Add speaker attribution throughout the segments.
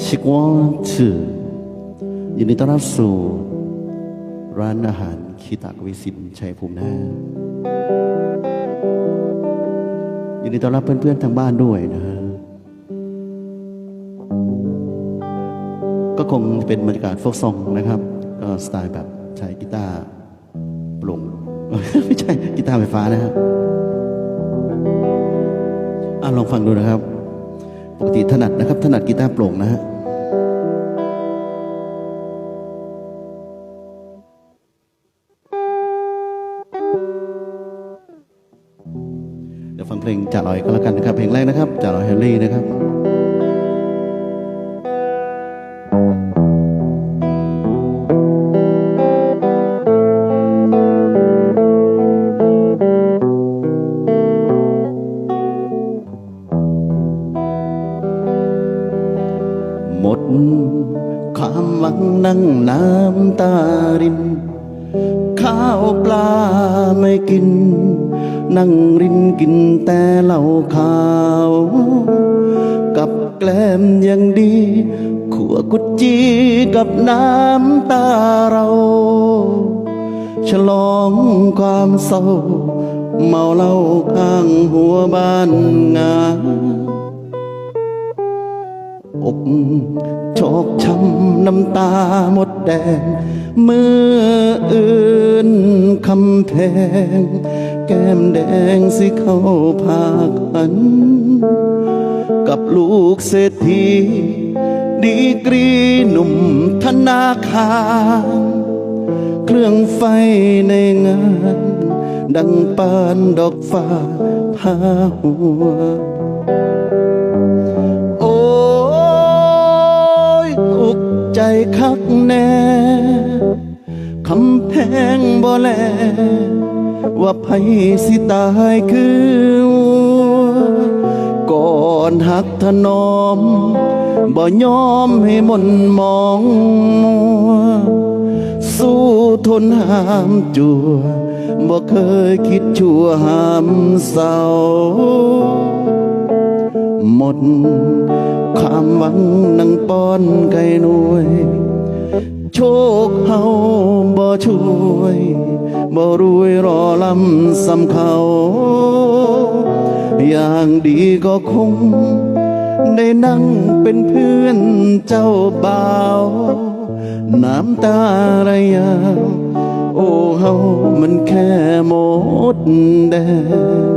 Speaker 1: ชิกวอนชื่อยินดีต้อนรับสู่ร้านอาหารคีตากวิสินชัยภูมิน้ายินดีต้อนรับเพื่อนๆทางบ้านด้วยนะฮะก็คงเป็นบรรยากาศโฟกซองนะครับ ก็สไตล์แบบใช้กีตาร์ปลุงไม่ใช่กีตาร์ไฟฟ้านะฮะอะลองฟังดูนะครับ ปกติถนัดนะครับ ถนัดกีตาร์โปร่งนะฮะเดี๋ยวฟังเพลงจ่าลอยก็แล้วกันนะครับ เพลงแรกนะครับจ่าลอยเฮลลี่นะครับ ความหวังนั่งน้ำตาริน ข้าวปลาไม่กิน นั่งรินกินแต่เหล้าขาว กับแกล้มยังดี ขัวกุดจีกับน้ำตาเรา ฉลองความเศร้า เมาเหล้าข้างหัวบ้านงา อกชกช้ำน้ำตาหมดแดงเมื่ออื่นคำแพง แก้มแดงสิเข้าพากัน กับลูกเศรษฐี ดีกรีหนุ่มธนาคารเครื่องไฟในงาน ดังปานดอกฟ้าพาหัว คักแน่คำแพงบ่แล ว่าไผสิตายคือก่อนหักถนอม บ่ยอมให้มนมองมัวสู้ทนห้ามจัวบ่เคยคิดชั่วห้ามเศร้า หมด ความหวังนังป้อนไก่หน่วย โชคเฮาบ่ช่วยบ่รวยรอลำสำเขา อย่างดีก็คง ได้นั่งเป็นเพื่อนเจ้าบ่าว น้ำตาไหลยาโอ้เฮามันแค่หมดแดง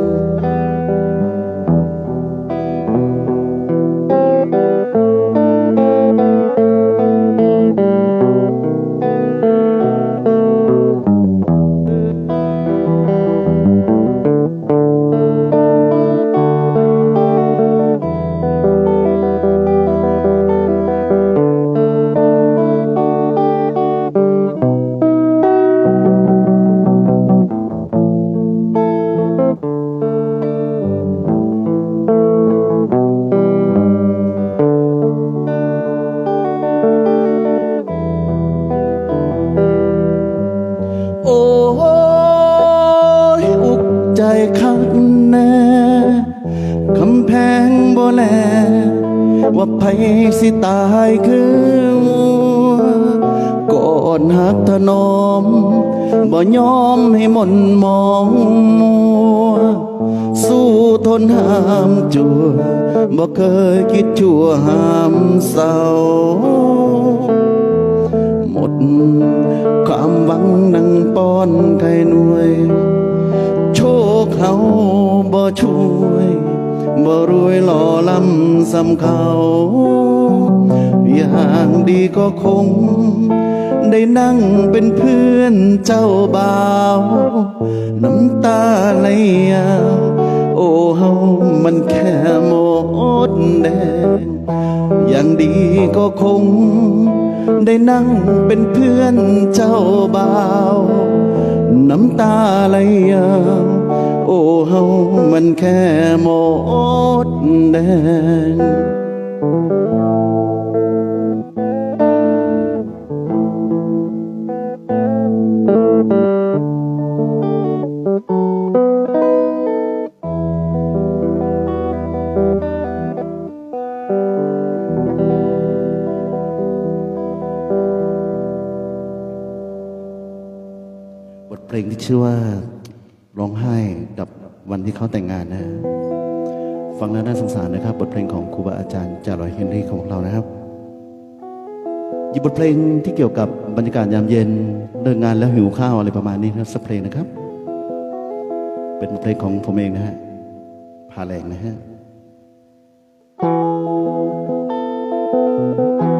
Speaker 1: แล ว่าไผสิตายคือมัวก่อนหักถนอม บ่ยอมให้มนมองมัวสู้ทนห้ามจัวบ่เคยคิดชั่วห้ามเศร้าหมดความหวังนังป้อนไก่หน่วย โชคเขาบ่ช่วย บ่รวยหล่อลำสำเขาอย่างดีก็คง ได้นั่งเป็นเพื่อนเจ้าบ่าว น้ำตาไหลยาวโอ้เฮามันแค่หมดแดง อย่างดีก็คง ได้นั่งเป็นเพื่อนเจ้าบ่าว น้ำตาไหลยาว เฮามันแค่หมดแดง
Speaker 2: บท
Speaker 1: เพลงที่ชื่อว่า ร้องไห้กับวันที่เขาแต่งงานนะ ฟังแล้วน่าสงสารนะครับ บทเพลงของครูบาอาจารย์จารอยเฮนรี่ของเรานะครับหยิบบทเพลงที่เกี่ยวกับบรรยากาศยามเย็นเลิกงานแล้วหิวข้าวอะไรประมาณนี้นะครับสักเพลงนะครับ เป็นบทเพลงของผมเองนะฮะพาแรงนะฮะเย็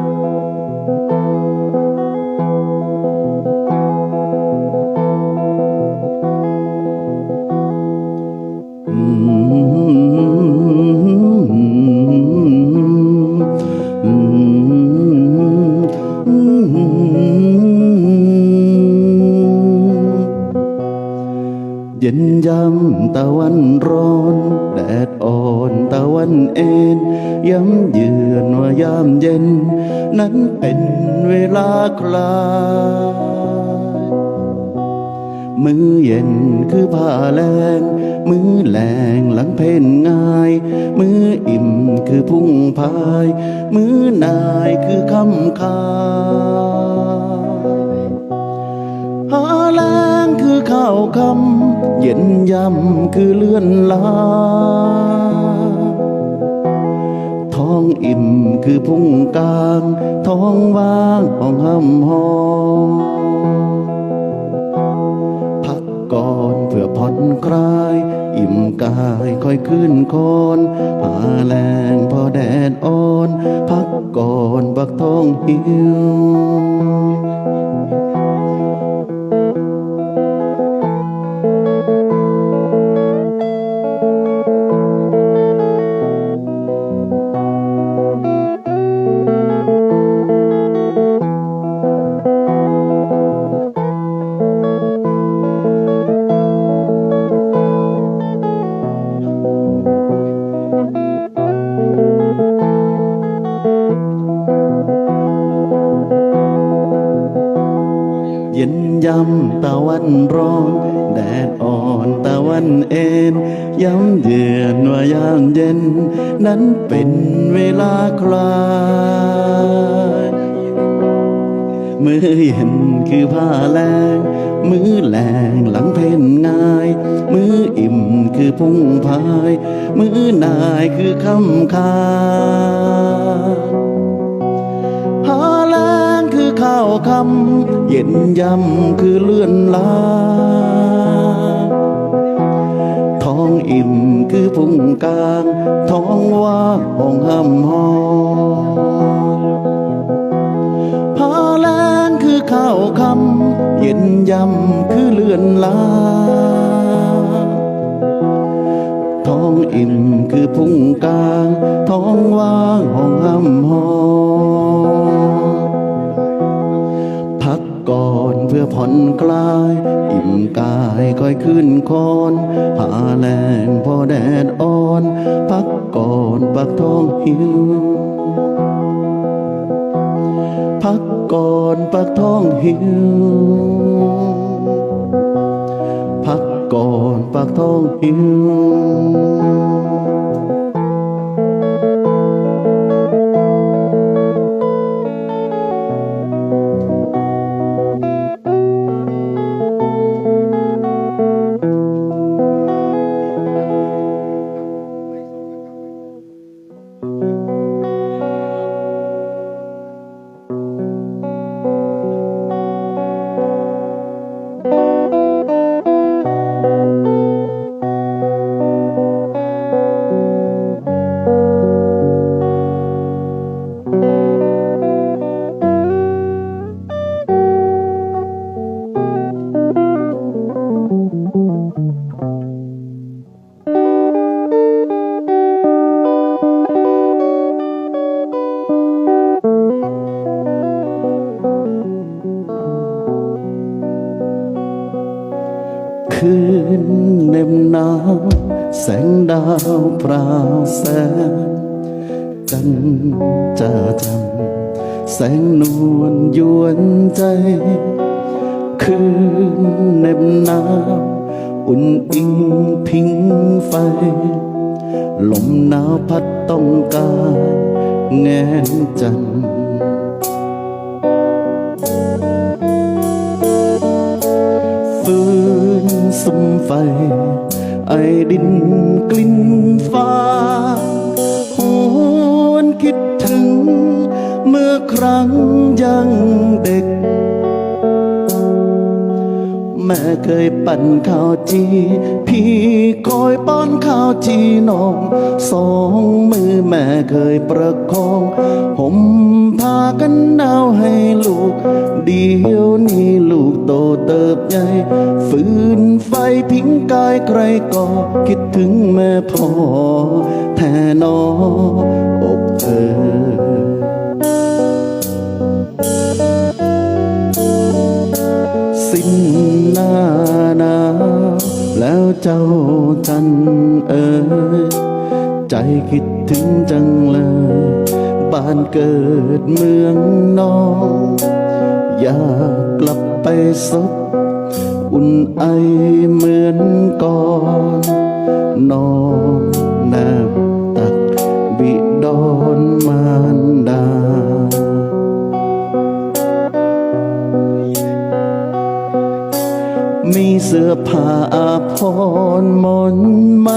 Speaker 1: ยำตะวันร้อน แดดอ่อนตะวันเอ็นย้ำเยือนว่ายามเย็น นั้นเป็นเวลาคลายมือเย็นคือผ้าแรงมือแรงหลังเพนง่าย มืออิ่มคือพุ่งพาย มือนายคือคำคาย ข้าวคำเย็นยำคือเลื่อนลา ท้องอิ่มคือพุ่งกลาง ท้องว่างห้องห้ำหอพักก่อนเพื่อผ่อนคลาย อิ่มกายค่อยขึ้นคอนหาแรงพอแดดอ่อน พักก่อนบักท้องหิว ย็นยำตะวันร้อน แดดอ่อนตะวันเอ็นย้ำเยือนว่ายามเย็น นั้นเป็นเวลาคลายมือเย็นคือผ้าแรงมือแรงหลังเพนง่าย มืออิ่มคือพุ่งพาย มือนายคือคำคาหาแรงคือ ข้าวคำเย็นยำคือเลื่อนลา ท้องอิ่มคือพุ่งกลาง ท้องว่างห้องห้ำหอหาแรงคือข้าวคำเย็นยำคือเลื่อนลาท้องอิ่มคือพุ่งกลาง ท้องว่างห้องห้ำหอ ขึ้นคอนหาแรงพอแดดอ่อน พักก่อนปักท้องหิว พักก่อนปักท้องหิว พักก่อนปักท้องหิว ราแสงจันจะจำแสงนวลยวนใจ คืนเน็บหนาวอุ่นอิงพิงไฟ ลมหนาวพัดต้องกายแงนจันทร์ฝืสุมไฟ ไอดินกลิ่นฟ้าหวนคิดถึง เมื่อครั้งยังเด็ก แม่เคยปั่นข้าวจี พี่คอยป้อนข้าวจีน้อง สองมือแม่เคยประคองห่มผ้า กันหนาวให้ลูก เดียวนี้ลูกโตเติบใหญ่ฝืนไฟพิงกายใครก็คิดถึงแม่พ่อแทนออกเออสิ้นหน้าหนาวแล้วเจ้าจันเอ๋ยใจคิดถึงจังเลย บ้านเกิดเมืองนอง อยากกลับไปซบอุ่นไอเหมือนก่อนนอนแนบตักบิดอนมารดามีเสื้อผ้าอาภรมนไหม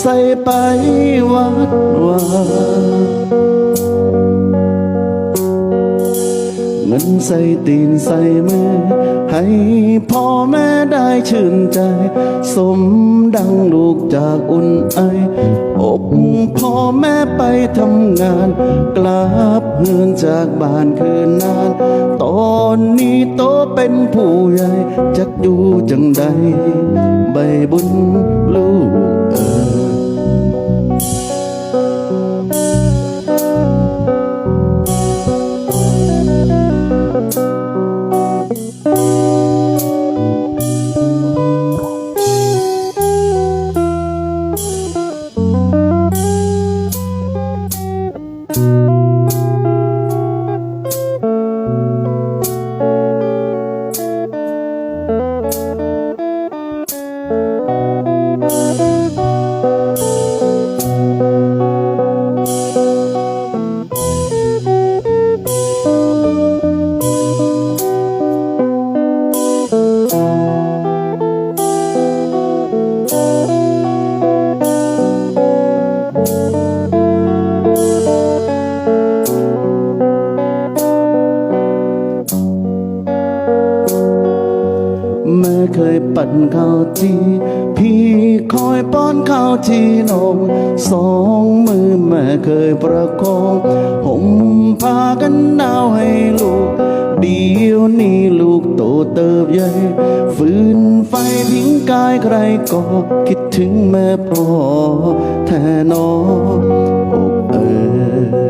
Speaker 1: ใส่ไปวัดวาเงินใส่ตีนใส่มือให้พ่อแม่ได้ชื่นใจ สมดังลูกจากอุ่นไออกพ่อแม่ไปทำงาน กลับเฮือนจากบ้านคืนนาน ตอนนี้โตเป็นผู้ใหญ่จักอยู่จังใด ใบบุญลูก แม่เคยปั่นข้าวจีพี่คอยป้อนข้าวจีนมสองมือแม่เคยประคองห่มผ้ากันหนาวให้ลูกเดียวนี้ลูกโตเติบใหญ่ฝืนไฟพิงกายใครก็คิดถึงแม่พ่อแท่นออกเออ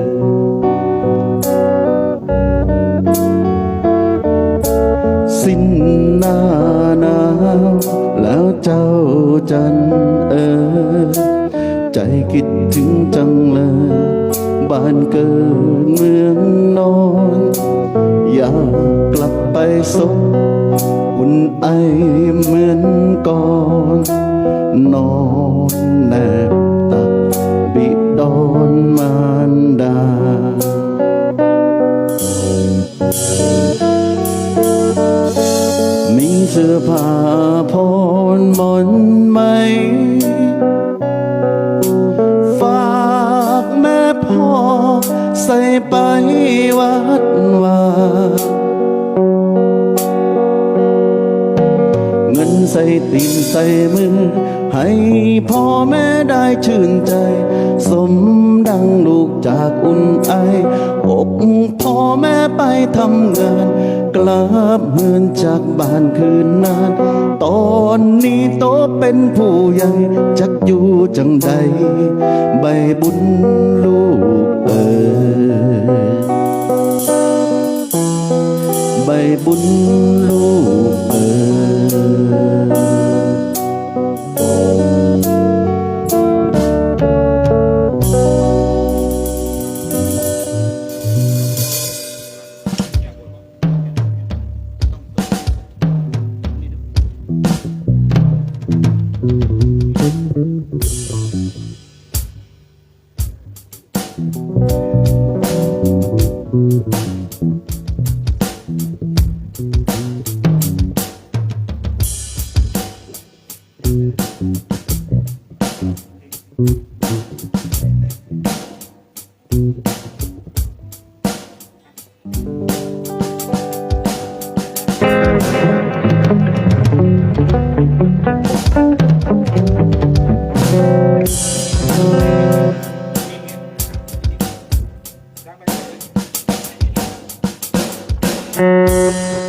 Speaker 1: สิ้นหน้าหนาวแล้วเจ้าจันเออ ใจคิดถึงจังเลยบ้านเกิดเมืองนอน อยากกลับไปซบอุ่นไอเหมือนก่อน นอนแนบ สื้อผ้าพรมนไหม ฝากแม่พ่อใส่ไปวัดวาเงินใส่ตีนใส่มือ ให้พ่อแม่ได้ชื่นใจ สมดังลูกจากอุ่นไออกพ่อแม่ไปทำงาน กลับเมือนจากบ้านคืนนาน ตอนนี้โตเป็นผู้ใหญ่จักอยู่จังใด ใบบุญลูกเอ๋ยใบบุญลูก Música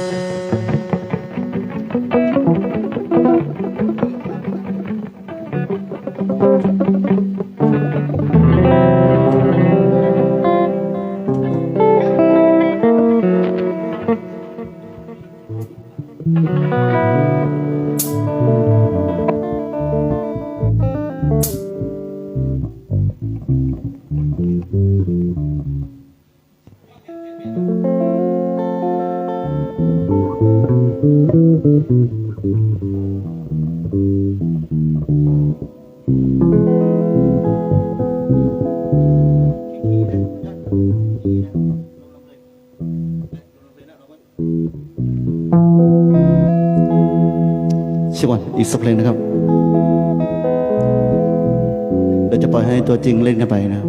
Speaker 1: ตัวจริงเล่นกันไปนะ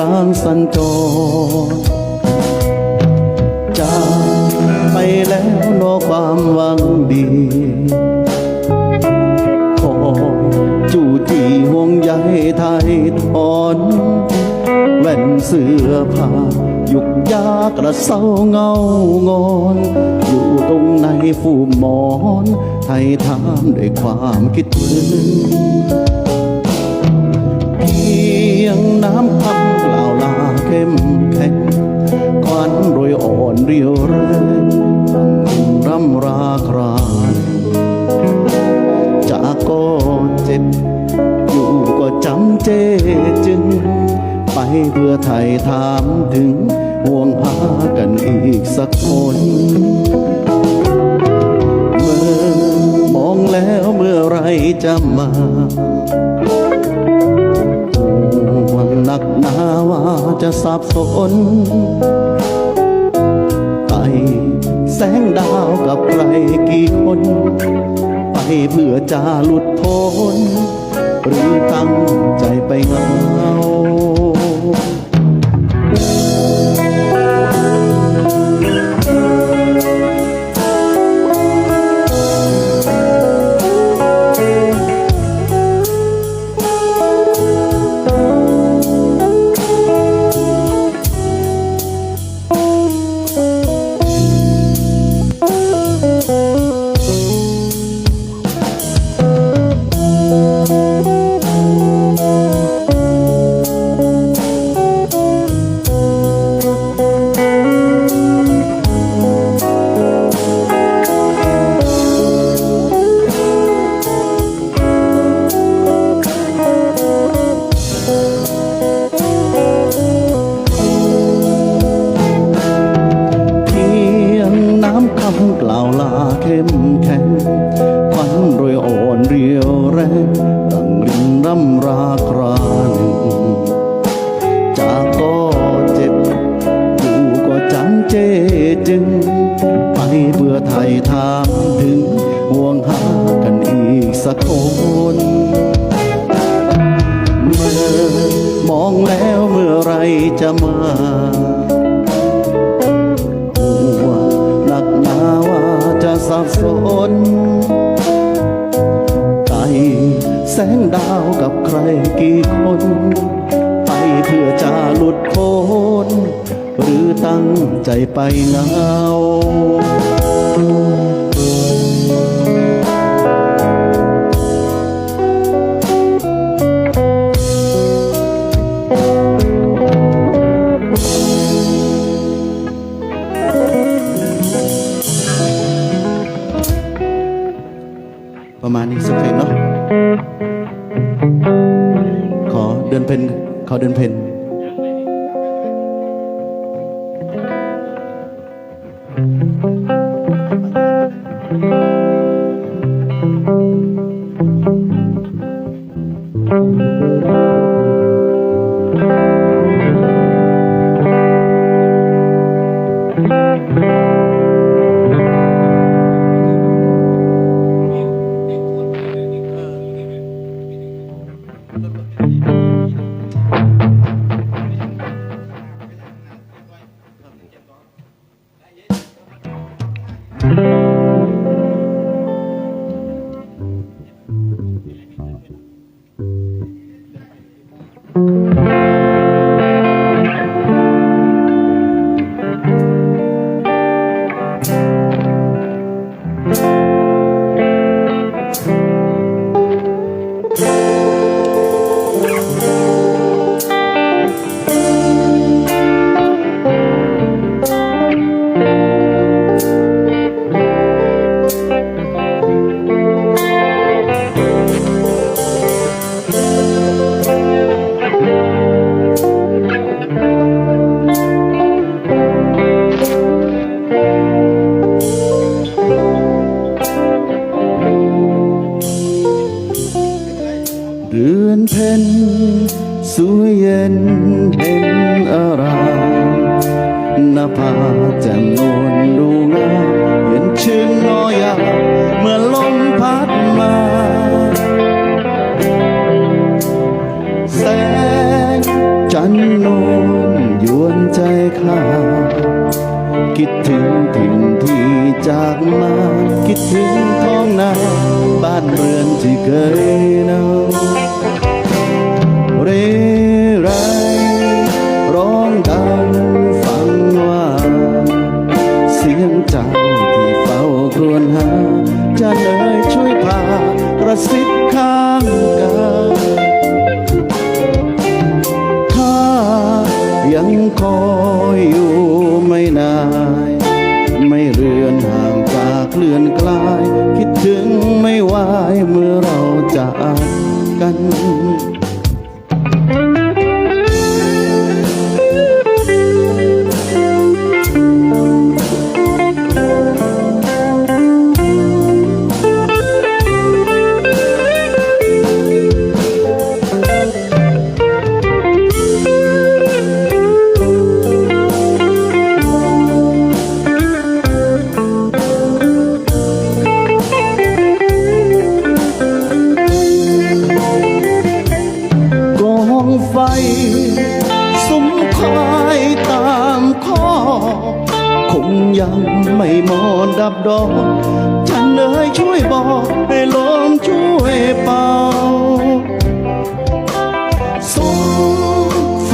Speaker 1: ร้างสัญจรจากไปแล้วนอกความหวังดีคอยจู่ที่ห่วงใยไทยทอนแว่นเสื้อผ้ายุกยากระเซาเงางอน อยู่ตรงในฟูมหมอนไทยถามด้วยความคิดถึง ยงน้ำคำกล่าวลาเข้มแข็งควันโรยอ่อนเรียวแรงร่ำราครานจากก็เจ็บ อยู่ก็จำเจจึง ไปเพื่อไทยถามถึงห่วงหากันอีกสักคนเมื่อมองแล้วเมื่อไรจะมา หนักนาว่าจะสับสนไปแสงดาวกับใครกี่คน ไปเพื่อจะหลุดพ้น หรือตั้งใจไปเงา หลุดพ้นหรือตั้งใจไปเหงาประมาณนี้สักเพลงเนาะขอเดินเพนขอเดินเพน จ่มนวลดูงามเห็นชื่นลอยยาเมื่อลมพัดมาแสงจันทร์นวลยวนใจข้าคิดถึงถิ่นที่จากมา คิดถึงท้องนา บ้านเรือนที่เคยนำ สิบข้างกายข้ายังคอยอยู่ไม่นาน ไม่เรือนห่างจากเลื่อนกลายคิดถึงไม่ไหวเมื่อเราจากกัน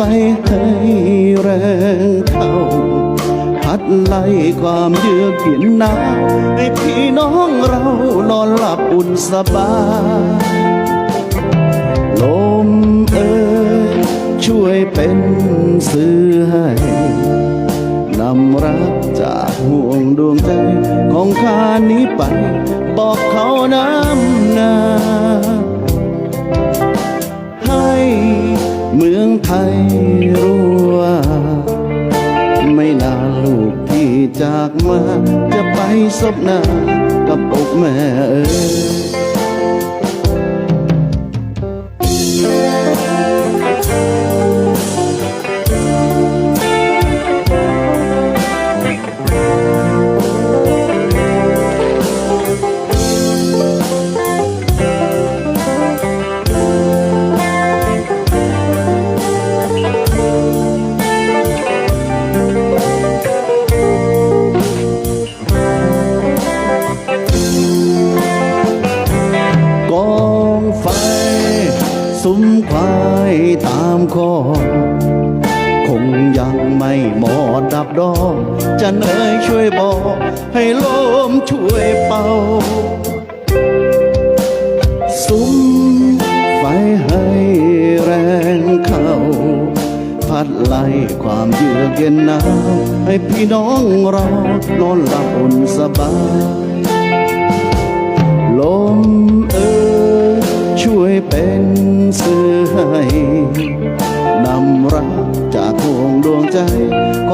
Speaker 1: ให้แรงเข้าพัดไล่ความเยือกเย็นหนาวให้พี่น้องเรานอนหลับอุ่นสบายลมเอ่ยช่วยเป็นสื่อให้นำรักจากห่วงดวงใจของข้านี้ไป บอกเขาน้ำหนา เมืองไทยรู้ว่า ไม่นานลูกที่จากมา จะไปซบหน้ากับอกแม่เอ๋ย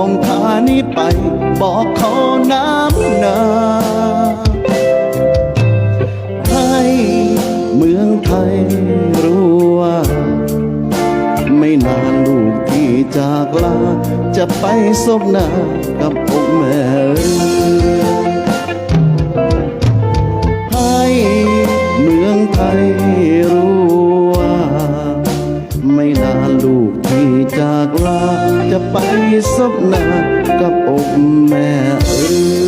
Speaker 1: มองทานี้ไป บอกขอน้ำหนาให้เมืองไทยรู้ว่า ไม่นานลูกที่จากลา จะไปซบหน้ากับองค์แม่ ไปสบหน้ากับองค์แม่เอ๋ย